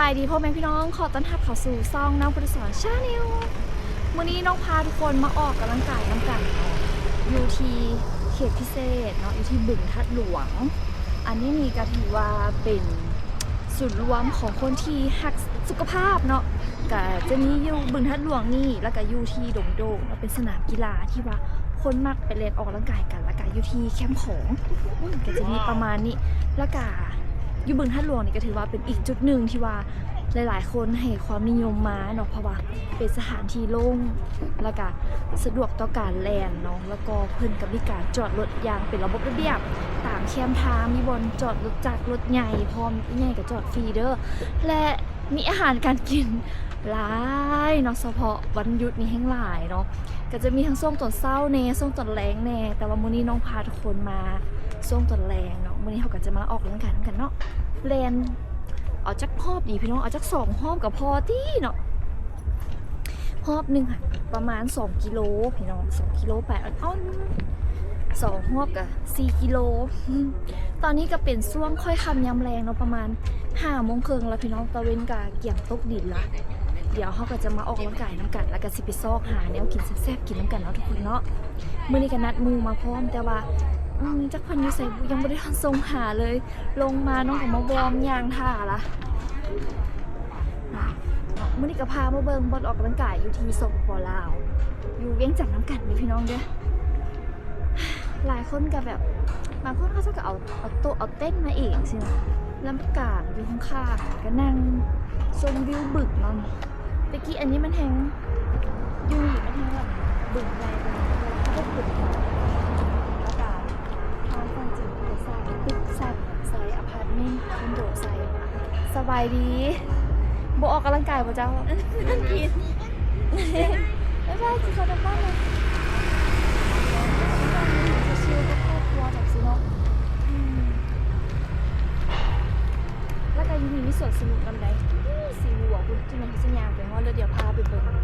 บายดีพ่อแม่พี่น้องขอต้อนรับเข้าสู่ซองน้องพุทธสอนชาแนลวันนี้น้องพาทุกคนมาออกกำลังกายน้ำกันอยู่ที่เขตพิเศษเนาะอยู่ที่บึงทัดหลวง อันนี้นี่ก็ถือว่าเป็นศูนย์รวมของคนที่หักสุขภาพเนาะก็จะมีอยู่บึงทัดหลวงนี่แล้วก็อยู่ที่ดงโดงเป็นสนามกีฬาที่ว่าคนมักไปเล่นออกกำลังกายกันแล้วก็อยู่ที่แคมป์ของก็จะมีประมาณนี้แล้วก็ อยู่บึงท่าหลวงนี่ก็ถือว่าเป็นอีกจุดหนึ่งที่ว่าหลายๆ คนให้ความนิยมมาเนาะเพราะว่าเป็นสถานที่โล่งแล้วก็สะดวกต่อการแลนเนาะแล้วก็เพิ่นกับมีการจอดรถอย่างเป็นระบบระเบียบตามแคมทางมีบนจอดรถจักรรถใหญ่พร้อมใหญ่ก็จอดฟรีเด้อและมีอาหารการกินหลายเนาะเฉพาะวันหยุดนี้แห่งหลายเนาะก็จะมีทั้งส่งตอนเช้าแน่ส่งตอนแรงแน่แต่ว่ามื้อนี้น้องพาทุกคนมาส่งตอนแรงเนาะ มื้อนี้เขาก็จะมาออกกำลังกายนำกันเนาะแลนเอาจักหอบดีพี่น้องเอาจักสองหอบกับพอที่เนาะหอบหนึ่งค่ะประมาณ 2 กิโลพี่น้อง2กิโลแปดอ้อนสองหอบกับ4กิโล ตอนนี้ก็เป็นช่วงค่อยคำยำแรงเนาะประมาณ5โมงครึ่งแล้วพี่น้องตะเวนกาเกี่ยงตกดินละเดี๋ยวเขาก็จะมาออกกำลังกายน้ำกัน แล้วก็สิไปซอกหาแนวกินแซ่บๆกินน้ำกันเนาะทุกคนเนาะมื่อนี้ก็นัดมูมาพร้อมแต่ว่า จักพันอยูใส่ยังไม่ได้ทันทรงหาเลย ลงมาน้องกับมาวอร์มยางท่าละมื่อนี้ก็พามาเบิงบอลออกกำลังกายอยู่ที่สปปลาว อยู่เวียงจันทน์น้ำกันเลยพี่น้องเด้อหลายคนก็แบบบางคนเขาจะก็เอาเอาต๊ะเอาเต้นมาเองสินะล้วมันกางอยู่ข้างๆก็นั่งชมวิวบึกเนาะตะกี้อันนี้มันแหงอยูนี่มันแหงแบบบึกใหญ่เป็นพวกบึก นต์คอนโดใส่ สบายดีบออกกำลังกายป่ะเจ้านั่นกินไม่ใช่คือเขาจะบ้านเลยชิลๆกับครอบครัวแบบสิเนาะอืมแล้วก็อยังมีมีสวนสนุกกันไดสีหัวคุณที่มันสัญญาไปว่าแล้วเดี๋ยวพาไปเบิ่ง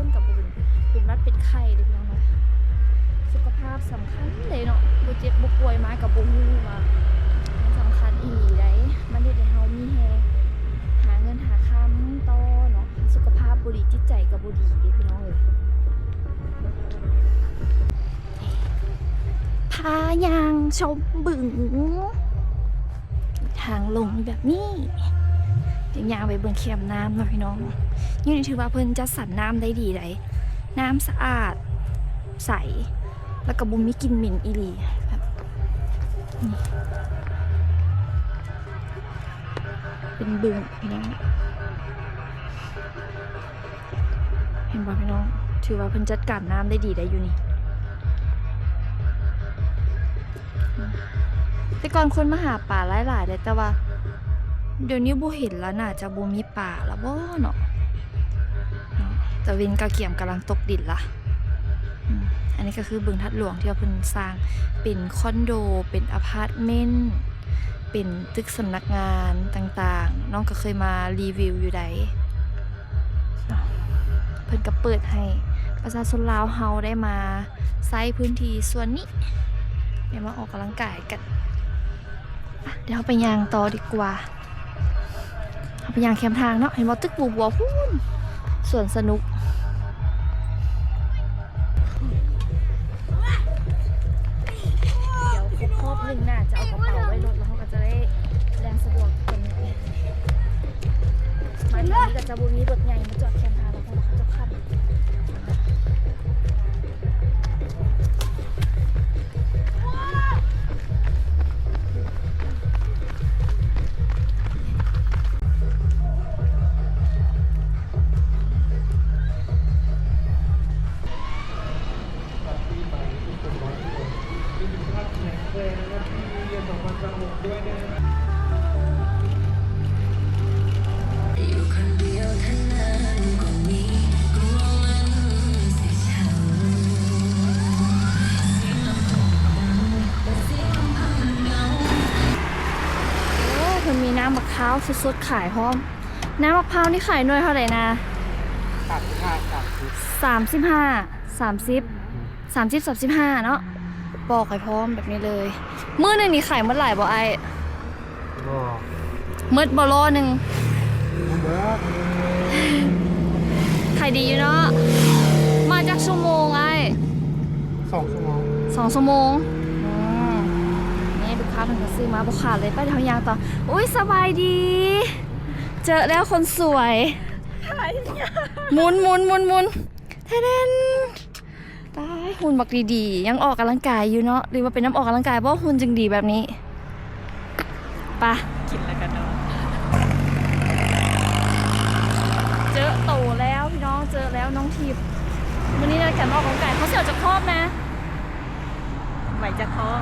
คนกับบุญเป็นหวัดเป็นไข้เลยพี่น้องนาะสุขภาพสำคัญเลยเนาะบุเจ็บบุป่วยมากับบุฮูมาสำคัญอีหลีได้มันเด็ดเฮามีแฮหาเงินหาคำต่อเนาะสุขภาพบุรีจิตใจกับบุดีเด้พี่น้องเอ้ยพายางชมบึง ทางลงแบบนี้ เดี๋ยางไปเบิ่งเข็มน้ำเนาะพี่น้องนี่ถือว่าเพิ่นจะสั่นน้ำได้ดีเลยน้ำสะอาดใส แล้วก็บุมีกลินเหม็นอีหลีแบบนี่เป็นบึงพี่น้องเห็นป่ะพี่น้อง ถือว่าเพิ่นจัดการน้ำได้ดีได้อยู่นี่แต่ก่อนคนมาหาป่าหลายๆเลยแต่ว่า เดี๋ยวนี้บูเห็นแล้วน่าจะบูมีป่าแล้วบ่เนาะเนาะแต่วินกะเกียมกำลังตกดินละอันนี้ก็คือบึงทัดหลวงที่ว่าเพิ่นสร้างเป็นคอนโด เป็นอพาร์ตเมนต์เป็นตึกสำนักงานต่างๆ น้องก็เคยมารีวิวอยู่ใดเนาะเพิ่นก็เปิดให้ประชาชนลาวเฮาได้มาใช้พื้นที่ส่วนนี้เดี๋ยวมาออกกำลังกายกัน เดี๋ยวไปยางต่อดีกว่า เรายางแคมทางเนาะเห็นว่าตึกบัวบัวพูนส่วนสนุกาวสดๆขายพร้อม น้ำมะพร้าวนี่ขายหน่วยเท่าไหร่นะตัดค่าตัดคือสามสิบห้าสามสิบสามสิบสามสิบห้าเนาะบอกให้พร้อมแบบนี้เลยมื้อหนึงนี่ขายเมื่อไหร่บ่ไอมืดบ่โลหนึ่งขายดีอยู่เนาะ มาจากชั่วโมงไอสองชั่วโมงสองชั่วโมง นี่ลูกค้าเพิ่นก็ซื้อมาบ่ขาดเลยไปเดี๋ยวยางต่อ อุ้ยสบายดี เจอแล้วคนสวยหมุนหมุนหมุนหมุนเทเดนตายหุ่นบักดีๆ ยังออกกำลังกายอยู่เนาะหรือว่าเป็นน้ำออกกำลังกายเพราะหุ่นจึงดีแบบนี้ไปะกินแล้วกันเนาะเจอโตแล้วพี่น้องเจอแล้วน้องทิพย์วันนี้นะกันออกกำลังกายเขาเสียวจะครอบนะไหวจะท้อง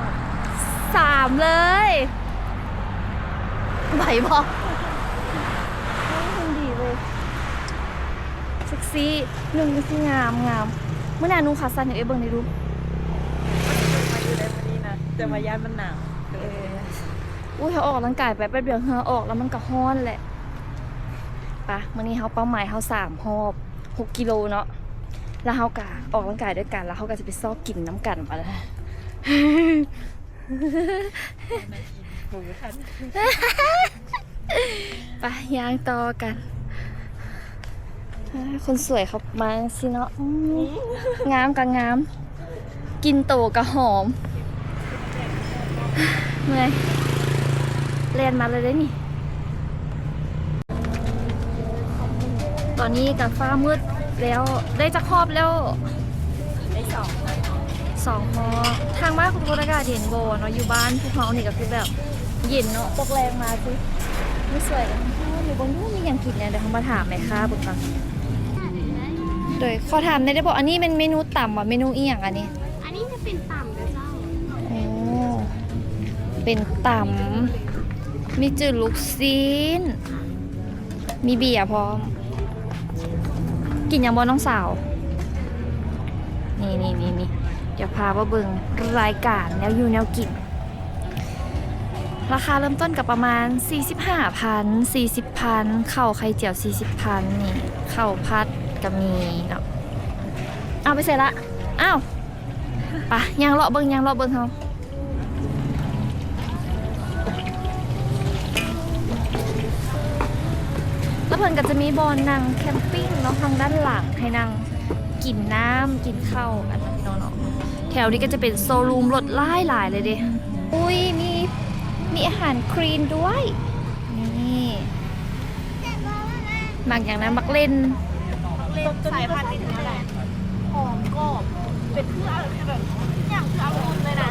สามเลยไหวพอหุ่นดีเลยเซ็กซี่หนึ่งที่งามงามเมื่อนานุ่งขาสั้นอย่างเอ้เบิ้งได้ดูมาอยู่ในวันนี้นะแต่มาย่านมันหนาวเอออุ้ยเขาออกกำลังกายไปแป๊บเดียวเหงื่อออกแล้วมันก็ฮ้อนแหละปะมื่อนี้เขาเป้าหมายเขาสามหอบหกกิโลเนาะแล้วเขากะออกกำลังกายด้วยกันแล้วเขาก็จะไปซอกกินน้ำกันมาแล้ว หมูทันไปยางต่อกัน คนสวยเขามาสิเนาะงามกับงาม กินโตกับหอมเมื่อยเรียนมาเลยได้นี่ ตอนนี้กับฟ้ามืดแล้วได้จะครอบแล้ว สองหอทางบ้านคุณโคตรากาศเย็นโบเนาะอยู่บ้านพวกเขาเนี่ก็คือแบบเย็นเนาะตกแรงมาสิไม่สวยกันอยู่บนนู้นมีอย่างกินเนี่ยเดี๋ยวเขามาถามแม่ค้าบุญฟังโดยขอถามได้ได้บอกอันนี้เป็นเมนูต่ำอะเมนูเอียงอันนี้ อันนี้จะเป็นต่ำนะเจ้าโอ้เป็นต่ำมีจืดลูกซีนมีเบียร์พร้อม กินอย่างบอน้องสาว นี่นี่นี่นี่ ดี๋ยวพาว่าเบิงรายการแนวอยู่แนวกินราคาเริ่มต้นกับประมาณ 45,000 40,000ข้าวไข่เจียว 40,000 นี่ข้าวพัดก็มีเนาะเอาไปเสร็จละอ้าวปะยังเลาะเบิงยังเลาะเบิงเขาแล้วเพิ่นก็จะมีบอลนั่งแคมปิ้งเนาะทางด้านหลังให้นั่งกินน้ำกินข้าวกันนะพี่น้องเนา แถวนี้ก็จะเป็นโซลูมรถไล่หลายเลยเด้อุ้ยมีมีอาหารครีนด้วย นี่หมักอย่างนั้นมักเล่นสายพันธุ์นี่ถึงเท่าไหร่หอมกรอบเป็นเพื่อแบบอย่างเพื่อเอาคนเลยนะ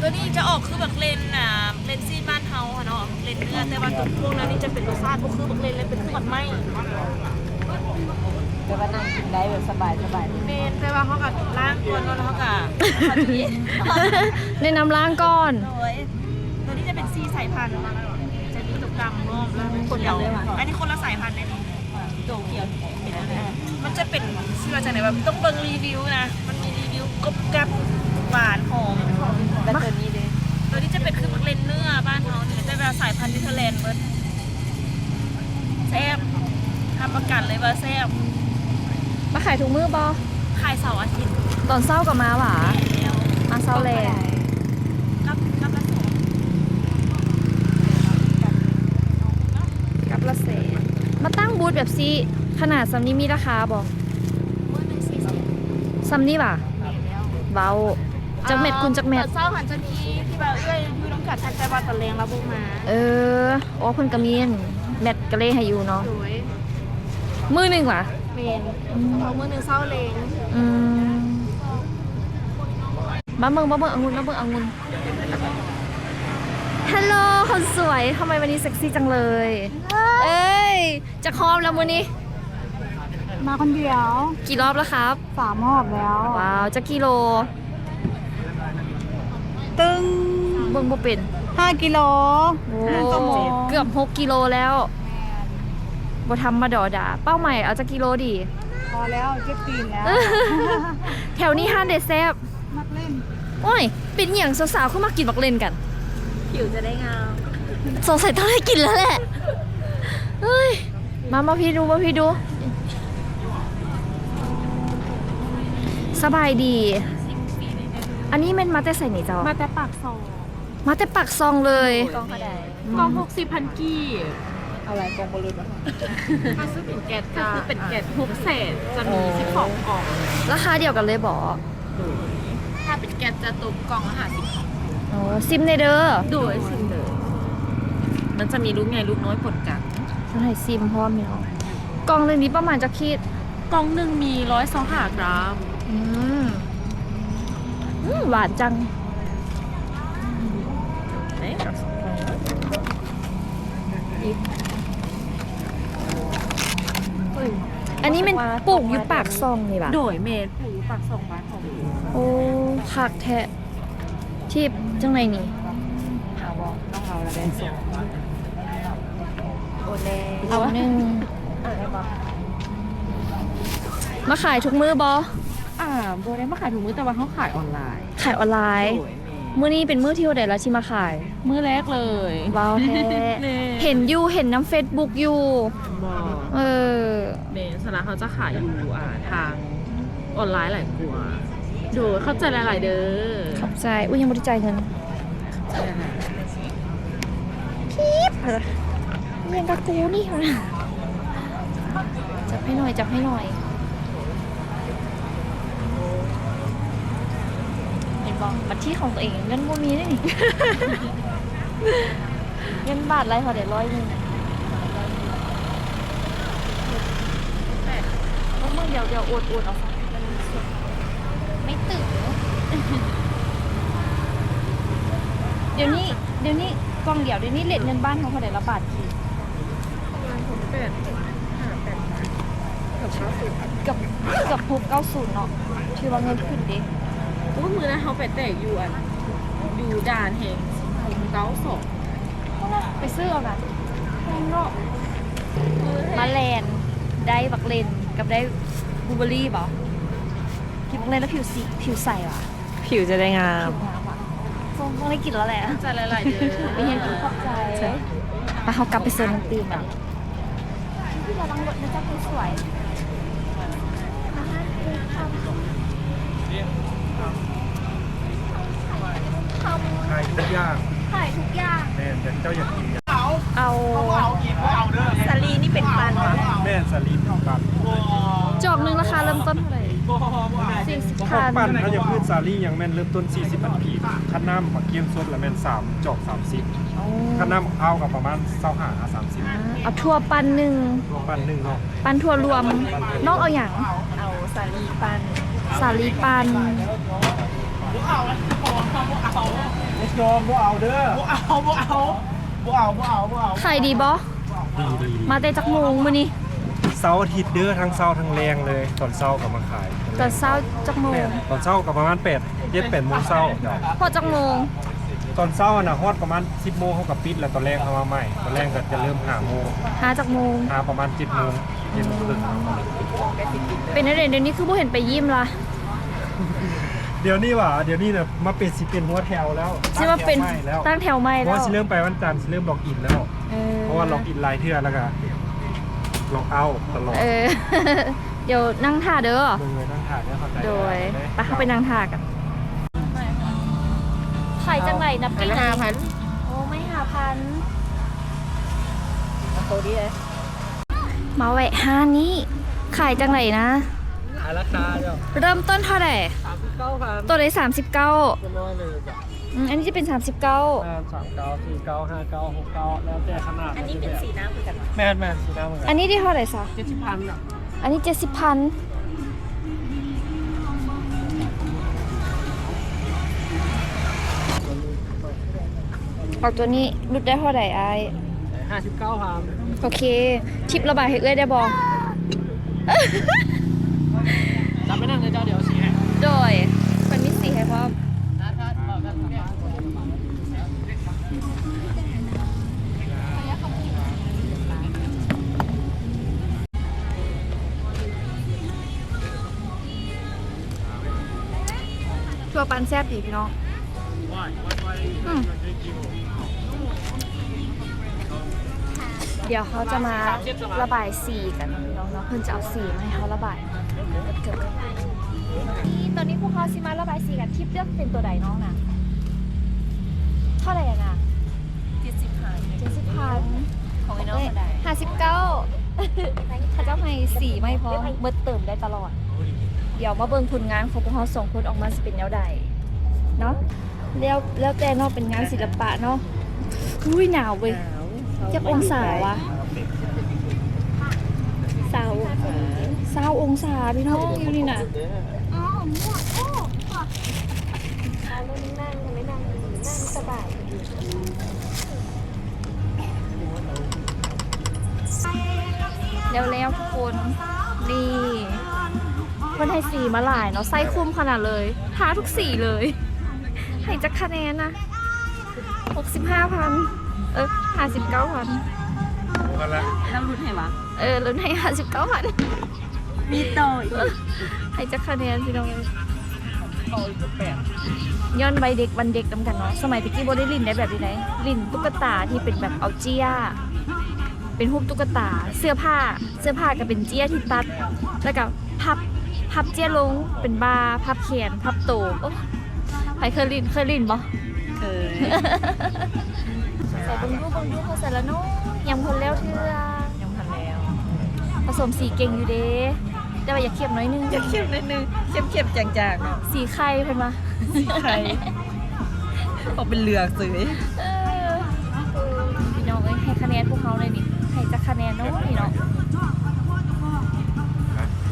ตัวนี้จะออกคือแบบเลนอะเลนซีบ้านเฮาค่ะเนาะเลนเนื้อแต่ว่าตัวพวกนั้นนี่จะเป็นรสชาติก็คือแบบเลนเลยเป็นขวดไหม แต่ว่านั่งกินได้แบบสบายสบายเมนแต่ว่าเขากับล้างตัวเนาะแล้วเขากับพอดีในน้ำล้างก่อนโอ้ยตัวนี้จะเป็นซีสายพันธุ์จะมีตุกดำรอบแล้วเป็นเขียวอันนี้คนละสายพันธุ์เลยนี่ตัวเขียวเป็นอะไรมันจะเป็นชื่อมาจากไหนแบบต้องเบิ่งรีวิวนะ มันมีรีวิวกรอบกรับหวานหอมแล้วตัวนี้เลยตัวนี้จะเป็นคือมักเลนเนื้อบ้านเขาเนี่ยจะเป็นสายพันธุ์นิเทอร์แลนด์เบิร์ดแซ่บทำประกันเลยว่าแซ่บ มาขายถุงมือบอขายเสาร์อาทิตย์ตอนเศร้ากับมาหวาแล้วมาเศร้าแลกับกับละสองกับละแสนมาตั้งบูธแบบซีขนาดซัมนี้มีราคาบอมื่อหนึ่งสี่สิบซัมนี่ป่ะแล้วเบาจักเม็ดคุณจักเม็ดเศร้าหันจะมีที่แบบเอ้ยอยู่ต้องกัดทันใจว่าตะเลงระบุมาเออโอ้เพิ่นกระมีนแมทกระเล่ให้อยู่เนาะสวยมือหนึ่งว่ะ เมนเขามือหนึ่งเศร้าเลงอืมมาเมืองมาเมืององุ่นมาเมืององุ่นฮัลโหลคนสวยทำไมวันนี้เซ็กซี่จังเลย เอ้ย จะคอมแล้ววันนี้ มาคนเดียวกี่รอบแล้วครับ สามรอบแล้ว ว้าวจะกิโล ตึงเบิ่งบ่เป็นห้ากิโลโอ้ห้าชั่วโมงเกือบ6กิโลแล้ว บ่ทำมาดอดา เป้าหมายเอาจะกิโลดี พอแล้วเจ็บตีนแล้วแถวนี้ห้านเดซแซบมักเล่นโอ้ย เป็นอย่างสาวๆเข้ามากินบักเลนกัน ผิวจะได้งามสงสัยต้องได้กินแล้วแหละ เฮ้ย มามาพี่ดูมาพี่ดู สบายดี อันนี้มันมาแต่ใส่ไหนเจ้ามาแต่ปากซองมาแต่ปักซองเลย กองกระไดกองหกสิบพันกี้ อะไรกองบอลลูนถ้าซื้อเป็นแกะจะเป็นแกะหกเศษจะมีสิบสองกล่อง ราคาเดียวกันเลยบอถ้าเป็นแกะจะตกกล่องละห้าสิบโอ้ซิมในเด้อโดยสิมเดอมันจะมีลูกใหญ่ลูกน้อยผลกันให้ซิมพราะว่ามีน้องกล่องหนึ่งนี้ประมาณจะคิดกล่องหนึ่งมีร้อยสองห้ากรัมอืมอืมหวานจังอั นนี้มันปลูกอยู่ปากซองนี่ปะโดยเมดผูปากสองบาทของโอ้คักแทะทิพจังไหนนี่หาบอกต้องเอาละแดนส่งโอเล่เอาหนึ่งเออได้ปะมาขายทุกมือบออ่าโบได้มาขายถุงมือแต่ว่าเขาขายออนไลน์ขายออนไลน์โดยเมดมื้อนี้เป็นมื้อที่เท่าไหร่แล้วที่มาขาย มือแรกเลยว้าวแท้เน่เห็นอยู่เห็นน้ำเฟซบุ๊กอยู่บอกเออเม นสนะเขาจะขายอยู่อ่าทางออนไลน์หลายกว่าโดยเข้าใจหลายๆเด้อขอบใจ อุ้ยยังไม่ได้จ่ายเงินใช่ค่ะเรียนกับกูนี่จับให้หน่อย จับให้หน่อย เห็นบอกบัตรที่ของตัวเองเงินบ่มีได้นี่ เงินบาทไรพอเดี๋ยวร้อยหนึงแล้วมึงเดี๋ยวเดี๋ยวอวดอวดเอาซะมันสุดไม่ตื่นเดี๋ยวนี้เดี๋ยวนี้กล่องเดียวเดี๋ยวนี้เลทเงินบ้านเขาพอเดี๋ยวละบาทกี่กับกับหกเก้าศูนย์เนาะชื่อว่าเงินขึ้นดิอุ้ยมือนะเขาไปแตกอยู่อันอยู่ด่านแห่งเก้าสองไปซื้อเอากันเนาะมาแลนด์ได้บักเลนกับได้ บลูเบอร์รี่เปล่ากินบักเลนแล้วผิวสีผิวใสว่ะผิวจะได้งาม ผิวงามว่ะคงต้องได้กินแล้วแหละใจหลายๆเด้อไปเห็นกินขอบใจไปเขากลับไปเซิร์นดนตรีกันที่เราลังรถนะจ๊ะคุณสวยมาห้าเดือนค่ะทำขายทุกอย่างขายทุกอย่างแม่นแต่เจ้าอยากกินเอาสาลีนี่เป็นปันวะแม่นสลิดปันจ อกหนึ่งราคาเริ่มต้นเท่าไหร่สี่สิบข้าวพันปั้นเขาจะพืชสาลี่ยังแม่นเริ่มต้น 40บาทพีขั้นน้ำผักเกี๊ยวสดละแม่น3จอก30ขั้นน้ำเอากับประมาณ25 30เอาทั่วปันหนึ่งรวมปั้นหนึ่งเนาะปันทั่วรวมนอกเอาอย่างเอาสาลีปันสาลีปันไม่ยอมบ่เอาเด้อบ่เอาบ่เอาบ่เอาบ่เอาบ่เอา ขายดีบอดีดี มาแต่จักโมงมื้อนี้ เสาร์อาทิตย์เด้อทั้งเสาร์ทั้งแรงเลยตอนเช้าก็มาขายตอนเช้าจักโมแม่งนตอนเช้าก็ประมาณ8 7 8โมงเช้าเดี๋ยวพอจักโมงตอนเช้าน่ะฮอดประมาณ 10โมงเขาก็ปิดแล้วตอนแรกเขามาใหม่ตอนแรกก็จะเริ่ม5โมงหาจักโมง หาประมาณ7โมง7โมงครึ่งเป็นอะไรเดี๋ยวนี้คือบ่เห็นไปยิ้มละเดี๋ยวนี้ว่ะเดี๋ยวนี้น่ะมาเป็นสิเป็นหัวแถวแล้วสิว่าเป็นตั้งแถวใหม่แล้วตั้งแถวใหม่เพแล้ราะวว่าสิเริ่มไปวันจันทร์สิเริ่มล็อกอินแล้ว เออเพราะว่าล็อกอินรายเทื่อแล้วก็ ล็อกเอาท์ตลอดเออ เดี๋ยวนั่งท่าเด้อเบิ่งเลยนั่งถ่ายเนี่ยเข้าใจโดยได้ไปเข้าไปนั่งท่ากันขายจังไรนับพักี่นห้าพันโอ้ไม่หาพันโตดีเลยมาแหวะห้านี้ขายจังไรนะขายราคาเดียวเริ่มต้นเท่าไหร่สามสิบเก้าพันตัวไหนสามสิบเก้าก็น้ อยเลยจ้ะอันนี้จะเป็นสามสิบเก้าสามเก้าสี่เก้าห้าเก้าหกเก้าแล้วแต่ขนาดอันนี้เป็นสีน้ำเหมือนกันแม่นแม่นสีน้ำเหมือนกัอันนนี้ได้เท่าไหร่ซะ เจ็ดสิบพันอะอันนี้เจ็ดสิบพันเอาตัวนี้รุดได้เท่าไหร่ไอาย ห้าสิบเก้าพันโอเค ทิประบายให้เอ้ยได้บอจำไม่นั่งเลยเจ้าเดี๋ยวสีให้โดย ตัวปันแซ่บดีพี่น้องอืมเดี๋ยวเขาจะมาระบายสีกันพี่น้องเนาะเพิ่นจะเอาสีมาให้เขาระบายเกือบๆนี่ตอนนี้พวกเขาสิมาระบายสีกันทิปเลือกเป็นตัวใดน้องนะเท่าไหร่อะนะเจ็ดสิบห้าเจ็ดสิบพันของไอ้น้องก็ได้ห้าสิบเก้าเขาจะให้สีไม่พอเมื่อเติมได้ตลอด เดี๋ยวมาเบิ่งผลงานของพวกเขาสองคนออกมาสิเป็นแนวใดเนาะแล้วแล้วแต่เนาะเป็นงานศิลปะเนาะอุ้ยหนาวเว้ยจักองศาวะสาวองศาเศร้าองศาพี่น้องอยู่นี่น่ะแล้วแล้วทุกคนนี่ คนให้สีมาหลายเนาะไส้คุ้มขนาดเลยทาทุกสีเลย ให้จักคะแนนนะหกสิบห้าพันเออห้าสิบเก้าพันรู้กันแล้วน้ำรุ่นให้วะเออลุ้นให้ห้าสิบเก้าพันมีต่ออีกให้จักคะแนนพี่น้องย้อนใบเด็กวันเด็กนำกันเนาะสมัยตะกี้โบได้ลินได้แบบนี้ไหนลินตุ๊กตาที่เป็นแบบเอาเจี้ยเป็นรูปตุ๊กตา เสื้อผ้า เสื้อผ้าก็เป็นเจี้ยที่ตัด แล้วก็พับ พับเจี้ยลงเป็นบาร์พับแขนพับโตโอ้ใครเคยลินเคยลินบ่เคยใส่เบังรูปเบังรูปเขาใส่แล้วเนาะยังคนแล้วเทื่อยังพันแล้วผสมสีเก่งอยู่เด้แต่ว่าอย่าเข้มน้อยนึงจะเข้มนิดนึงเข้มเข้มๆจางๆเนาะสีไข่เพิ่นมาใครออกเป็นเหลืองสวยเออเออพี่น้องเอ้ยให้คะแนนพวกเขาเลยนี่ให้จักคะแนนเนาะพี่น้อง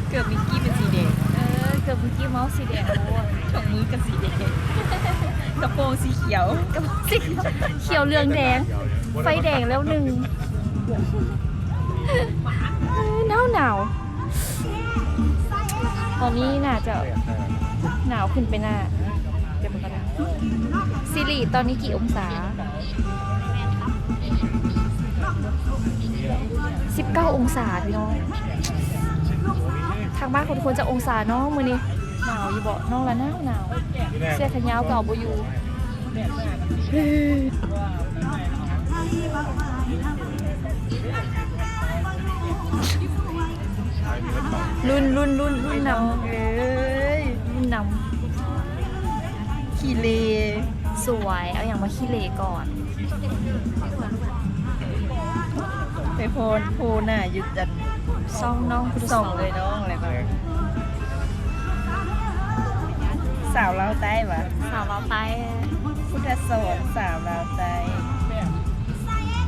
เกือบมิกกี้เป็นสีแดง เออเกือบเมื่อกี้เมาส์สีแดงโอ้ยถุงมือกับสีแดงกระโปรงสีเขียวก็บอกสิเขียวเหลืองแดง ไฟแดงแล้วหนึ่งหนาวหนาวตอนนี้น่าจะหนาวขึ้นไปหน้าเดี๋ยวมันก็หนาวซิริตอนนี้กี่องศา 19 องศาพี่น้อง ทางบ้านคนควรจะองศาเน้องมือนี้หนาวอยู่บ่น้องละหนาวหนาวเสื้อแขนยาวเก่าบอยู่รุ่นรุ่นรุ่นรุ่นนเอ้ยำรุ่นนขี้เลำสวยเอาอย่างมาขี้เหร่ก่อนไปโพนโพนน่ะหยุดจัน ซ่องน้องพุทธส่องสเลยน้องอะไรแบบสาวลาวใต้ปะสาวเราไปพุทธสอนสาวลาวใต้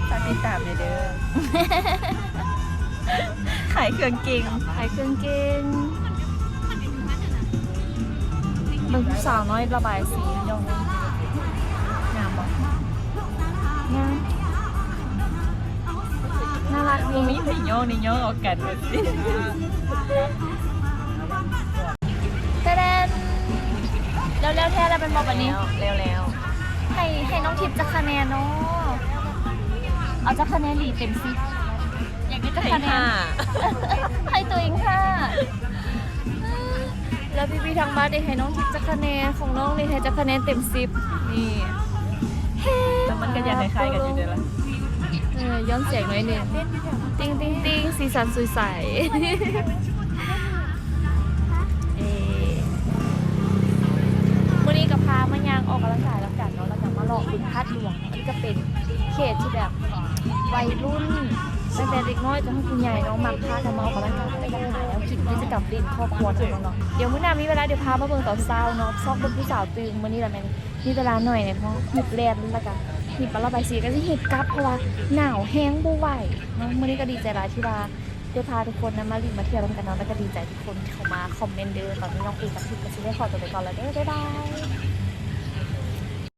ฝากติดตามเลยเด้อขายเครื่องเก่งขายเครื่องเกงเบิ่งผู้สาวน้อยระบายสี องนี่ย่องเอากันหมดสิเต้นแล้วแล้วแท้แล้วเป็นบอกแบบนี้ แล้วแล้วให้ให้น้องทิพย์จะคะแนนเนาะเอาจะคะแนนหลีเต็มสิบอยากได้จะคะแนนให้ตัวเองค่ะ แล้วพี่พี่ๆทางบ้านได้ให้น้องทิพย์จะคะแนนของน้องนี่ให้จะคะแนนเต็มสิบนี่เฮ้แล้วมันก็ยังคล้ายๆกันอยู่เด้อละเอย้อนเสียงหน่อยหนึงติ้งติ้งติ้งสีสันสวยใสวันนี้กับพามายางออกกำลังกายแล้วกันเนาะแล้วก็มาลองบึงพัดหลวงอันนี้ก็เป็นเขตที่แบบวัยรุ่นตั้งแต่เด็กน้อยจนถึงคุณใหญ่เนาะมักพากันมาออกกำลังกายแล้วก็หาแล้วกินกิจกรรมดินครอบครัวทั้งน้องเดี๋ยวมื้อหน้ามีเวลาเดี๋ยวพามาเบิ่งตอนเช้าเนาะซอกเบิ่งผู้สาวตึงมื้อนี้ละแม่นมีเวลาหน่อยเนี่ยเพราะหิบแลนแล้วก็ หิบลาระบายสีก็จะหิบกลับเพราะว่าหนาวแห้งบ่ไหวเนาะมื้อนี้ก็ดีใจหลายที่ว่าได้พาทุกคนนะมาลินมาเที่ยวร่วมกันเนาะแล้วก็ดีใจทุกคนที่เข้ามาคอมเมนต์เด้อตอนนี้น้องปีกับทิพย์ก็จะได้ขอตัวไปก่อนแล้วเด้อบ๊ายบาย